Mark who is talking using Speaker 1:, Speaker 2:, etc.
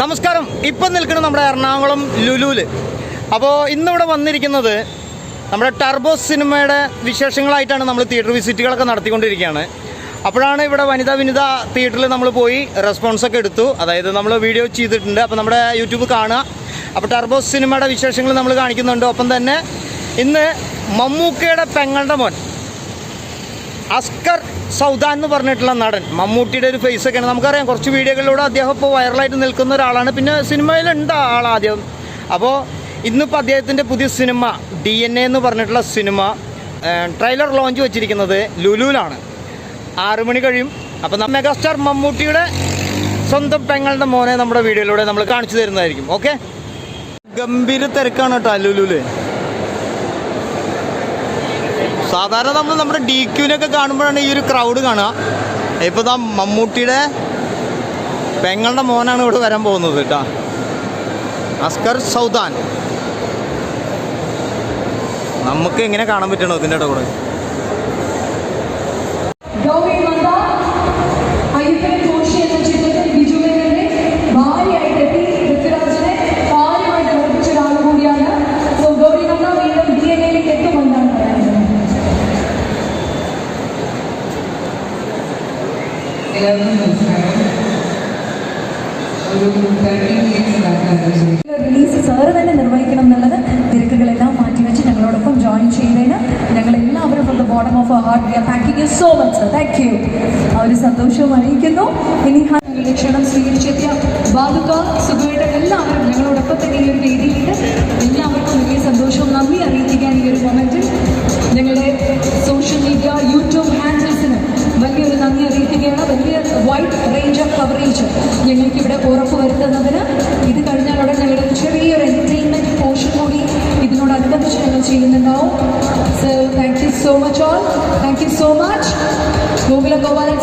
Speaker 1: നമസ്കാരം. ഇപ്പം നിൽക്കുന്നത് നമ്മുടെ എറണാകുളം ലുലുവിൽ അപ്പോൾ ഇന്നിവിടെ വന്നിരിക്കുന്നത് നമ്മുടെ ടർബോ സിനിമയുടെ വിശേഷങ്ങളായിട്ടാണ് നമ്മൾ തിയേറ്റർ വിസിറ്റുകളൊക്കെ നടത്തിക്കൊണ്ടിരിക്കുകയാണ്. അപ്പോഴാണ് ഇവിടെ വനിതാ വിനിത തിയേറ്ററിൽ നമ്മൾ പോയി റെസ്പോൺസൊക്കെ എടുത്തു. അതായത് നമ്മൾ വീഡിയോ ചെയ്തിട്ടുണ്ട്. അപ്പോൾ നമ്മുടെ യൂട്യൂബ് കാണുക. അപ്പോൾ ടർബോ സിനിമയുടെ വിശേഷങ്ങൾ നമ്മൾ കാണിക്കുന്നുണ്ട്. ഒപ്പം തന്നെ ഇന്ന് മമ്മൂക്കയുടെ പെങ്ങളുടെ മോൻ അസ്കർ സൗദാൻ എന്ന് പറഞ്ഞിട്ടുള്ള നടൻ. മമ്മൂട്ടിയുടെ ഒരു ഫേസ് ഒക്കെയാണ്. നമുക്കറിയാം കുറച്ച് വീഡിയോകളിലൂടെ അദ്ദേഹം ഇപ്പോൾ വൈറലായിട്ട് നിൽക്കുന്ന ഒരാളാണ്. പിന്നെ സിനിമയിലുണ്ട് ആൾ ആദ്യം. അപ്പോൾ ഇന്നിപ്പോൾ അദ്ദേഹത്തിന്റെ പുതിയ സിനിമ ഡി എൻ എ എന്ന് പറഞ്ഞിട്ടുള്ള സിനിമ ട്രെയിലർ ലോഞ്ച് വെച്ചിരിക്കുന്നത് ലുലുവിലാണ് ആറ് മണി കഴിയും. അപ്പോൾ മെഗാസ്റ്റാർ മമ്മൂട്ടിയുടെ സ്വന്തം പെങ്ങളുടെ മോനെ നമ്മുടെ വീഡിയോയിലൂടെ നമ്മൾ കാണിച്ചു തരുന്നതായിരിക്കും. ഓക്കെ? ഗംഭീര തിരക്കാണ് കേട്ടോ ലുലുവിൽ സാധാരണ നമ്മൾ നമ്മുടെ ഡി ക്യൂവിനൊക്കെ കാണുമ്പോഴാണ് ഈ ഒരു ക്രൗഡ് കാണുക. ഇപ്പോൾ ദാ മമ്മൂട്ടിയുടെ പെങ്ങളുടെ മോനാണ് ഇവിടെ വരാൻ പോകുന്നത് കേട്ടോ. അസ്കർ സൗദാൻ. നമുക്ക് എങ്ങനെ കാണാൻ പറ്റണോ ഇതിന്റെ ഇട
Speaker 2: എല്ലാവർക്കും നമസ്കാരം. ഒരു ഇയേഴ്സ് ബാക്കാണ്
Speaker 3: റിലീസ് സാറ് തന്നെ നിർവഹിക്കണം എന്നുള്ളത് തിരക്കുകളെല്ലാം മാറ്റിവെച്ച് ഞങ്ങളോടൊപ്പം ജോയിൻ ചെയ്തതിന് ഞങ്ങൾ എല്ലാവരും from the bottom of heart we are thanking you so much sir thank you ആ ഒരു സന്തോഷവും അറിയിക്കുന്നു. ഇനി ക്ഷണം സ്വീകരിച്ചെത്തിയ ബാലുക സുഖയുടെ കവറേജ് ഞങ്ങൾക്ക് ഇവിടെ ഉറപ്പുവരുത്തുന്നതിന് ഇത് കഴിഞ്ഞാൽ ഉടൻ ഞങ്ങളുടെ ചെറിയൊരു എന്റർടൈൻമെന്റ് പോർഷൻ കൂടി ഇതിനോടനുബന്ധിച്ച് ഞങ്ങൾ ചെയ്യുന്നുണ്ടാവും. So thank you so much all thank you so much Gokula Gopalan